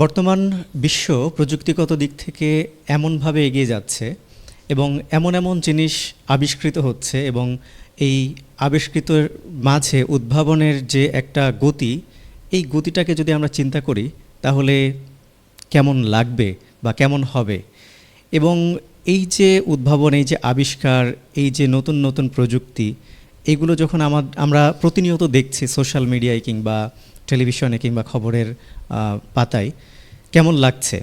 বর্তমান বিশ্ব প্রযুক্তিগত দিক থেকে এমনভাবে এগিয়ে যাচ্ছে এবং এমন এমন জিনিস আবিষ্কৃত হচ্ছে এবং এই আবিষ্কৃতর মাঝে উদ্ভাবনের যে একটা গতি, এই গতিটাকে যদি আমরা চিন্তা করি, তাহলে কেমন লাগবে বা কেমন হবে? এবং এই যে উদ্ভাবন, এই যে আবিষ্কার, এই যে নতুন নতুন প্রযুক্তি, এগুলো যখন আমার, আমরা প্রতিনিয়ত দেখছি সোশ্যাল মিডিয়ায় কিংবা টেলিভিশনে কিংবা খবরের পাতায় কেমন লাগছে?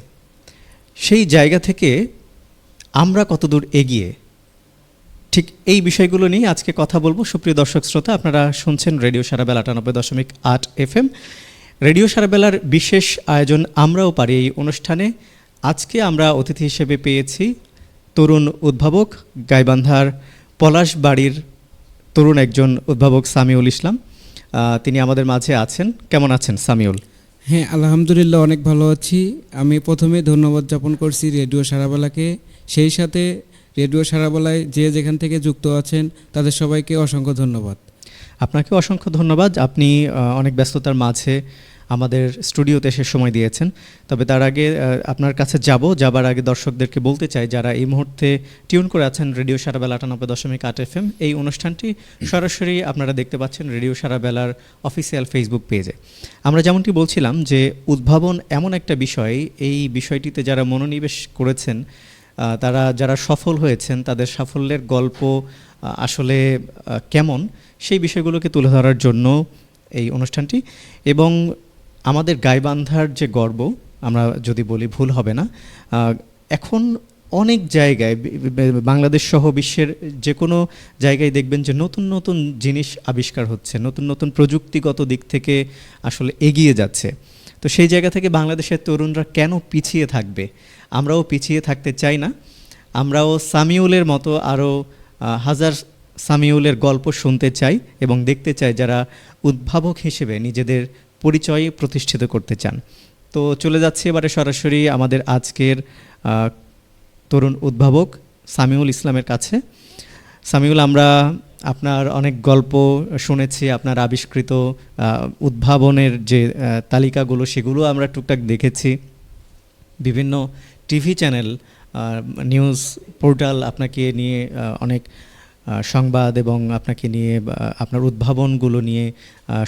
সেই জায়গা থেকে আমরা কতদূর এগিয়ে? ঠিক এই বিষয়গুলো নিয়ে আজকে কথা বলব। সুপ্রিয় দর্শক শ্রোতা, আপনারা শুনছেন রেডিও সারাবেলা আটানব্বই দশমিক আট এফ এম রেডিও সারাবেলার বিশেষ আয়োজন আমরাও পারি এই অনুষ্ঠানে। আজকে আমরা অতিথি হিসেবে পেয়েছি তরুণ উদ্ভাবক গাইবান্ধার পলাশ বাড়ির তরুণ একজন উদ্ভাবক সামিউল ইসলাম। তিনি আমাদের মাঝে আছেন। কেমন আছেন সামিউল? হ্যাঁ আলহামদুলিল্লাহ অনেক ভালো আছি। আমি প্রথমে ধন্যবাদ যাপন করছি রেডিও সারাবেলাকে। সেই সাথে রেডিও সারাবেলায় যে যেখান থেকে যুক্ত আছেন, তাদের সবাইকে অসংখ্য ধন্যবাদ। আপনাকে অসংখ্য ধন্যবাদ। আপনি অনেক ব্যস্ততার মাঝে আমাদের স্টুডিওতে এসে সময় দিয়েছেন। তবে তার আগে আপনার কাছে যাব, যাবার আগে দর্শকদেরকে বলতে চাই, যারা এই মুহূর্তে টিউন করে আছেন রেডিও সারাবেলা আটানব্বই দশমিক আট এফ এম এই অনুষ্ঠানটি সরাসরি আপনারা দেখতে পাচ্ছেন রেডিও সারাবেলার অফিসিয়াল ফেসবুক পেজে। আমরা যেমনটি বলছিলাম যে উদ্ভাবন এমন একটা বিষয়, এই বিষয়টিতে যারা মনোনিবেশ করেছেন তারা যারা সফল হয়েছেন, তাদের সাফল্যের গল্প আসলে কেমন, সেই বিষয়গুলোকে তুলে ধরার জন্য এই অনুষ্ঠানটি। এবং আমাদের গাইবান্ধার যে গর্ব, আমরা যদি বলি ভুল হবে না এখন অনেক জায়গায় বাংলাদেশ সহ বিশ্বের যে কোনো জায়গায় দেখবেন যে নতুন নতুন জিনিস আবিষ্কার হচ্ছে, নতুন নতুন প্রযুক্তিগত দিক থেকে আসলে এগিয়ে যাচ্ছে। তো সেই জায়গা থেকে বাংলাদেশের তরুণরা কেন পিছিয়ে থাকবে? আমরাও পিছিয়ে থাকতে চাই না। আমরাও সামিউলের মতো আরও হাজার সামিউলের গল্প শুনতে চাই এবং দেখতে চাই যারা উদ্ভাবক হিসেবে নিজেদের পরিচয় প্রতিষ্ঠিত করতে চান। তো চলে যাচ্ছে এবারে সরাসরি আমাদের আজকের তরুণ উদ্ভাবক সামিউল ইসলামের কাছে। সামিউল, আমরা আপনার অনেক গল্প শুনেছি, আপনার আবিষ্কৃত উদ্ভাবনের যে তালিকাগুলো, সেগুলো আমরা টুকটাক দেখেছি। বিভিন্ন টিভি চ্যানেল নিউজ পোর্টাল আপনাকে নিয়ে অনেক সংবাদ এবং আপনাকে নিয়ে আপনার উদ্ভাবনগুলো নিয়ে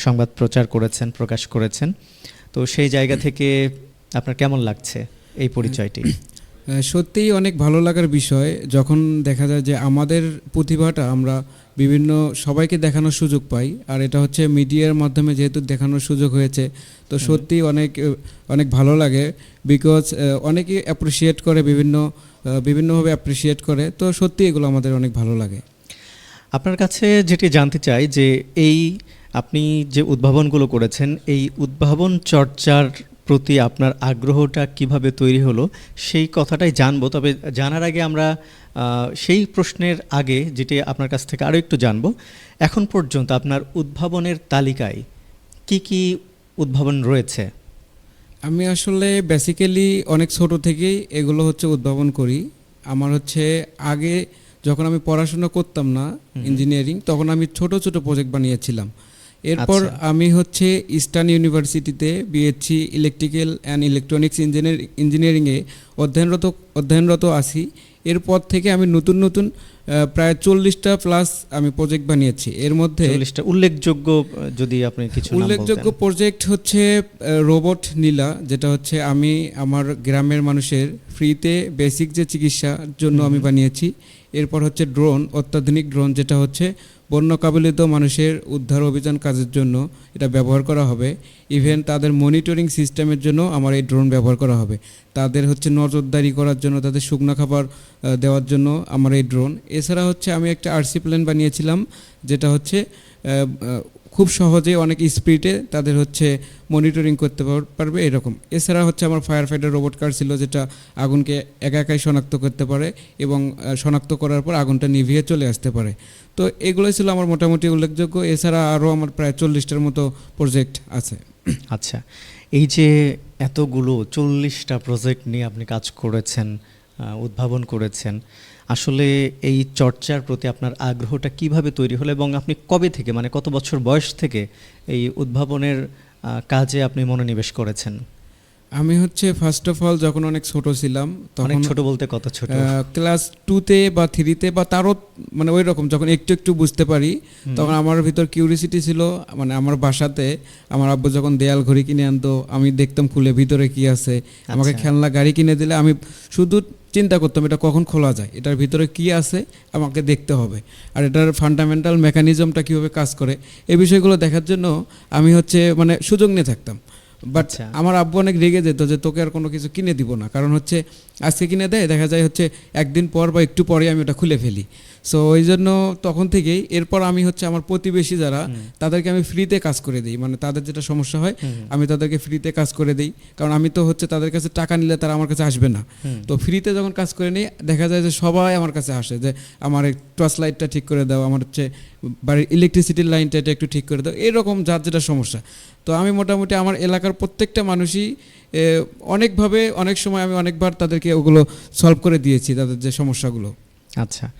সংবাদ প্রচার করেছেন প্রকাশ করেছেন। তো সেই জায়গা থেকে আপনার কেমন লাগছে এই পরিচয়টি? সত্যিই অনেক ভালো লাগার বিষয়। যখন দেখা যায় যে আমাদের প্রতিভাটা আমরা বিভিন্ন সবাইকে দেখানোর সুযোগ পাই আর এটা হচ্ছে মিডিয়ার মাধ্যমে যেহেতু দেখানোর সুযোগ হয়েছে তো। সত্যি অনেক অনেক ভালো লাগে বিকজ অনেকেই অ্যাপ্রিসিয়েট করে বিভিন্ন বিভিন্নভাবে অ্যাপ্রিসিয়েট করে তো সত্যি এগুলো আমাদের অনেক ভালো লাগে। আপনার কাছে যেটি জানতে চাই যে এই আপনি যে উদ্ভাবনগুলো করেছেন, এই উদ্ভাবন চর্চার প্রতি আপনার আগ্রহটা কীভাবে তৈরি হলো, সেই কথাটাই জানব। তবে জানার আগে আমরা সেই প্রশ্নের আগে যেটি আপনার কাছ থেকে আরও একটু জানব, এখন পর্যন্ত আপনার উদ্ভাবনের তালিকায় কি কি উদ্ভাবন রয়েছে? আমি আসলে বেসিক্যালি অনেক ছোট থেকেই এগুলো হচ্ছে উদ্ভাবন করি। আমার হচ্ছে আগে যখন আমি পড়াশোনা করতাম না ইঞ্জিনিয়ারিং তখন আমি ছোট ছোট প্রজেক্ট বানিয়েছিলাম। এরপর আচ্ছা। আমি হচ্ছে ইস্টার্ন ইউনিভার্সিটিতে BSc electrical and electronics engineer ইঞ্জিনিয়ারিংয়ে অধ্যয়নরত অধ্যয়নরত আছি। এরপর থেকে আমি নতুন নতুন প্রায় চল্লিশটা প্লাস আমি প্রজেক্ট বানিয়েছি। এর মধ্যে উল্লেখযোগ্য যদি আপনি কিছু উল্লেখযোগ্য প্রজেক্ট হচ্ছে রোবট নীলা যেটা হচ্ছে আমি আমার গ্রামের মানুষের ফ্রিতে বেসিক যে চিকিৎসার জন্য আমি বানিয়েছি। এরপর হচ্ছে ড্রোন অত্যাধুনিক ড্রোন যেটা হচ্ছে বন্য কাবিলিত মানুষের উদ্ধার অভিযান কাজের জন্য এটা ব্যবহার করা হবে। ইভেন তাদের মনিটরিং সিস্টেমের জন্য আমার এই ড্রোন ব্যবহার করা হবে। তাদের হচ্ছে নজরদারি করার জন্য, তাদের শুকনো খাবার দেওয়ার জন্য আমার এই ড্রোন এছাড়া হচ্ছে আমি একটা আরসি প্ল্যান বানিয়েছিলাম, যেটা হচ্ছে খুব সহজে অনেক স্পিডে তাদের হচ্ছে মনিটরিং করতে পারবে এরকম। এছাড়া হচ্ছে আমার ফায়ার ফাইটার রোবট কার ছিল যেটা আগুনকে একা একাই শনাক্ত করতে পারে এবং শনাক্ত করার পর আগুনটা নিভিয়ে চলে আসতে পারে। তো এগুলোই ছিল আমার মোটামুটি উল্লেখযোগ্য। এছাড়া আরও আমার প্রায় চল্লিশটার মতো প্রজেক্ট আছে। আচ্ছা এই যে এতগুলো চল্লিশটা প্রজেক্ট নিয়ে আপনি কাজ করেছেন উদ্ভাবন করেছেন আসলে এই চর্চার প্রতি আপনার আগ্রহটা কীভাবে তৈরি হলো এবং আপনি কবে থেকে মানে কত বছর বয়স থেকে এই উদ্ভাবনের কাজে আপনি মনোনিবেশ করেছেন? আমি হচ্ছে ফার্স্ট অফ অল যখন অনেক ছোট ছিলাম তখন ছোট বলতে কত ছোট? ক্লাস টুতে বা থ্রিতে বা তারও মানে ওই রকম যখন একটু একটু বুঝতে পারি তখন আমার ভিতর কিউরিসিটি ছিল মানে আমার বাসাতে আমার আব্বু যখন দেয়াল ঘড়ি কিনে আনতো আমি দেখতাম খুলে ভিতরে কি আছে আমাকে আচ্ছা। খেলনা গাড়ি কিনে দিলে আমি শুধু চিন্তা করতাম এটা কখন খোলা যায় এটার ভিতরে কি আছে আমাকে দেখতে হবে। আর এটার ফান্ডামেন্টাল মেকানিজমটা কীভাবে কাজ করে এই বিষয়গুলো দেখার জন্য আমি হচ্ছে মানে সুযোগ নিয়ে থাকতাম। বাট আচ্ছা। আমার আব্বু অনেক রেগে যেত যে তোকে আর কোনো কিছু কিনে দিব না কারণ হচ্ছে আজকে কিনে দেয় দেখা যায় হচ্ছে একদিন পর বা একটু পরে আমি ওটা খুলে ফেলি। সো ওই জন্য তখন থেকেই এরপর আমি হচ্ছে আমার প্রতিবেশী যারা তাদেরকে আমি ফ্রিতে কাজ করে দিই। মানে তাদের যেটা সমস্যা হয় আমি তাদেরকে ফ্রিতে কাজ করে দিই। কারণ আমি তো হচ্ছে তাদের কাছে টাকা নিলে তারা আমার কাছে আসবে না। তো ফ্রিতে যখন কাজ করে নিই দেখা যায় যে সবাই আমার কাছে আসে যে আমার টর্চ লাইটটা ঠিক করে দাও আমার হচ্ছে বাড়ির ইলেকট্রিসিটির লাইনটা এটা একটু ঠিক করে দাও। এরকম যার যেটা সমস্যা। তো আমি মোটামুটি আমার এলাকার প্রত্যেকটা মানুষই অনেকভাবে অনেক সময় আমি অনেকবার তাদেরকে ওগুলো সলভ করে দিয়েছি তাদের যে সমস্যাগুলো। আচ্ছা।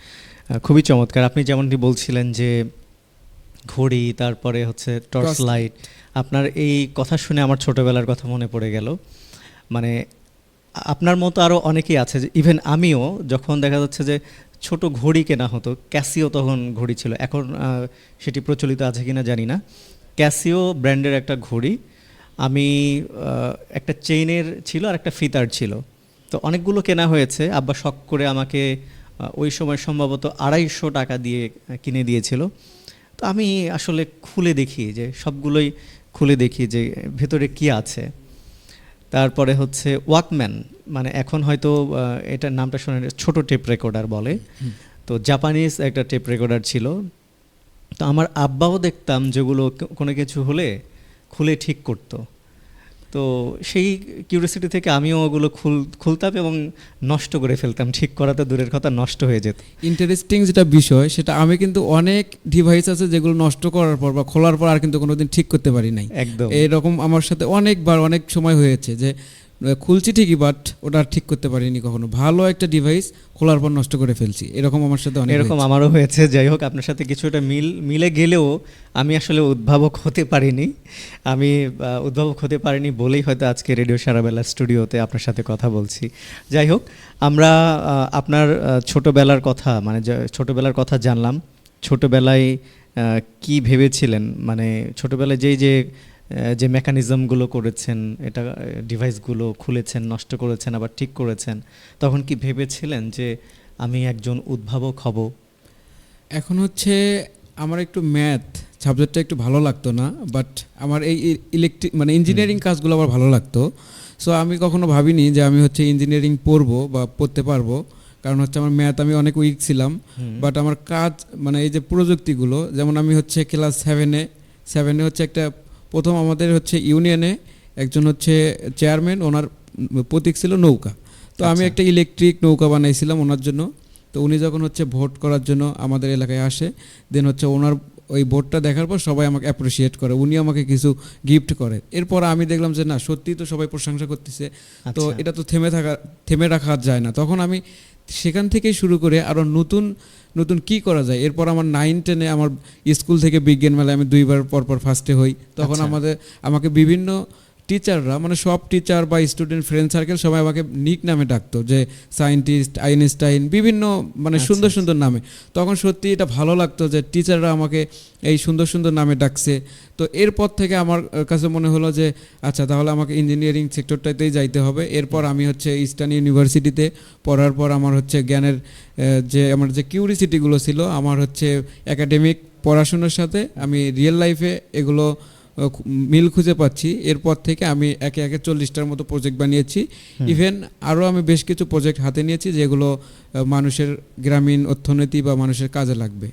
খুবই চমৎকার। আপনি যেমনটি বলছিলেন যে ঘড়ি তারপরে হচ্ছে টর্চ লাইট আপনার এই কথা শুনে আমার ছোটবেলার কথা মনে পড়ে গেল। মানে আপনার মতো আরও অনেকেই আছে যে ইভেন আমিও যখন দেখা যাচ্ছে যে ছোট ঘড়ি কেনা হতো ক্যাসিও তখন ঘড়ি ছিল। এখন সেটি প্রচলিত আছে কিনা জানি না। ক্যাসিও ব্র্যান্ডের একটা ঘড়ি। আমি একটা চেইনের ছিল আর একটা ফিতার ছিল। তো অনেকগুলো কেনা হয়েছে। আব্বা শখ করে আমাকে ওই সময় সম্ভবত আড়াইশো টাকা দিয়ে কিনে দিয়েছিল। তো আমি আসলে খুলে দেখি যে সবগুলোই খুলে দেখি যে ভেতরে কি আছে। তারপরে হচ্ছে ওয়াকম্যান মানে এখন হয়তো এটার নামটা শুনে ছোট টেপ রেকর্ডার বলে। তো জাপানিজ একটা টেপ রেকর্ডার ছিল। তো আমার আব্বাও দেখতাম যেগুলো কোনো কিছু হলে খুলে ঠিক করত। তো সেই কিউরিয়াসিটি থেকে আমিও ওগুলো খুল খুলতাম এবং নষ্ট করে ফেলতাম। ঠিক করা তো দূরের কথা নষ্ট হয়ে যেত। ইন্টারেস্টিং যেটা বিষয় সেটা আমি কিন্তু অনেক ডিভাইস আছে যেগুলো নষ্ট করার পর বা খোলার পর আর কিন্তু কোনোদিন ঠিক করতে পারি নাই। একদম। এরকম আমার সাথে অনেকবার অনেক সময় হয়েছে যে খুলছি ঠিকই বাট ওটা আর ঠিক করতে পারিনি কখনো। ভালো একটা ডিভাইস খোলার পর নষ্ট করে ফেলছি। এরকম আমার সাথে অনেক এরকম আমারও হয়েছে। যাই হোক আপনার সাথে কিছুটা মিল মিলে গেলেও আমি আসলে উদ্ভাবক হতে পারিনি। আমি উদ্ভাবক হতে পারিনি বলেই হয়তো আজকে রেডিও সারাবেলা স্টুডিওতে আপনার সাথে কথা বলছি। যাই হোক আমরা আপনার ছোটবেলার কথা মানে ছোটবেলার কথা জানলাম। ছোটোবেলায় কি ভেবেছিলেন? মানে ছোটোবেলায় যেই যে যে মেকানিজমগুলো করেছেন এটা ডিভাইসগুলো খুলেছেন নষ্ট করেছেন আবার ঠিক করেছেন তখন কি ভেবেছিলেন যে আমি একজন উদ্ভাবক হব? এখন হচ্ছে আমার একটু ম্যাথ সাবজেক্টটা একটু ভালো লাগতো না বাট আমার এই ইলেকট্রিক মানে ইঞ্জিনিয়ারিং কাজগুলো আমার ভালো লাগতো। সো আমি কখনো ভাবিনি যে আমি হচ্ছে ইঞ্জিনিয়ারিং পড়ব বা পড়তে পারব কারণ হচ্ছে আমার ম্যাথ আমি অনেক উইক ছিলাম বাট আমার কাজ মানে এই যে প্রযুক্তিগুলো যেমন আমি হচ্ছে ক্লাস সেভেনে সেভেনে হচ্ছে একটা প্রথম আমাদের হচ্ছে ইউনিয়নে একজন হচ্ছে চেয়ারম্যান ওনার প্রতীক ছিল নৌকা। তো আমি আচ্ছা। একটা ইলেকট্রিক নৌকা বানাইছিলাম ওনার জন্য। তো উনি যখন হচ্ছে ভোট করার জন্য আমাদের এলাকায় আসে দেন হচ্ছে ওনার ওই ভোটটা দেখার পর সবাই আমাকে অ্যাপ্রিসিয়েট করে উনি আমাকে কিছু গিফট করে। এরপর আমি দেখলাম যে না সত্যিই তো সবাই প্রশংসা করতেছে। তো আচ্ছা। এটা তো থেমে থাকা থেমে রাখা যায় না। তখন আমি সেখান থেকেই শুরু করে আরও নতুন নতুন কি করা যায় এরপর আমার নাইন টেনে আমার স্কুল থেকে বিজ্ঞান মেলায় আমি দুইবার পরপর পর ফার্স্টে হই তখন আচ্ছা। আমাদের আমাকে বিভিন্ন টিচাররা মানে সব টিচার বা স্টুডেন্ট ফ্রেন্ড সার্কেল সবাই আমাকে নিক নামে ডাকতো যে সায়েন্টিস্ট আইনস্টাইন বিভিন্ন মানে আচ্ছা, সুন্দর আচ্ছা। সুন্দর নামে। তখন সত্যি এটা ভালো লাগতো যে টিচাররা আমাকে এই সুন্দর সুন্দর নামে ডাকছে। তো এরপর থেকে আমার কাছে মনে হলো যে আচ্ছা তাহলে আমাকে ইঞ্জিনিয়ারিং সেক্টরটাতেই যাইতে হবে। এরপর আমি হচ্ছে ইস্টার্ন ইউনিভার্সিটিতে পড়ার পর আমার হচ্ছে জ্ঞানের যে আমার যে কিউরিসিটিগুলো ছিল আমার হচ্ছে একাডেমিক পড়াশোনার সাথে আমি রিয়েল লাইফে এগুলো মিল খুঁজে পাচ্ছি। এরপর থেকে আমি একে একে চল্লিশটার মতো প্রজেক্ট বানিয়েছি। ইভেন আরও আমি বেশ কিছু প্রজেক্ট হাতে নিয়েছি যেগুলো মানুষের গ্রামীণ অর্থনীতি বা মানুষের কাজে লাগবে।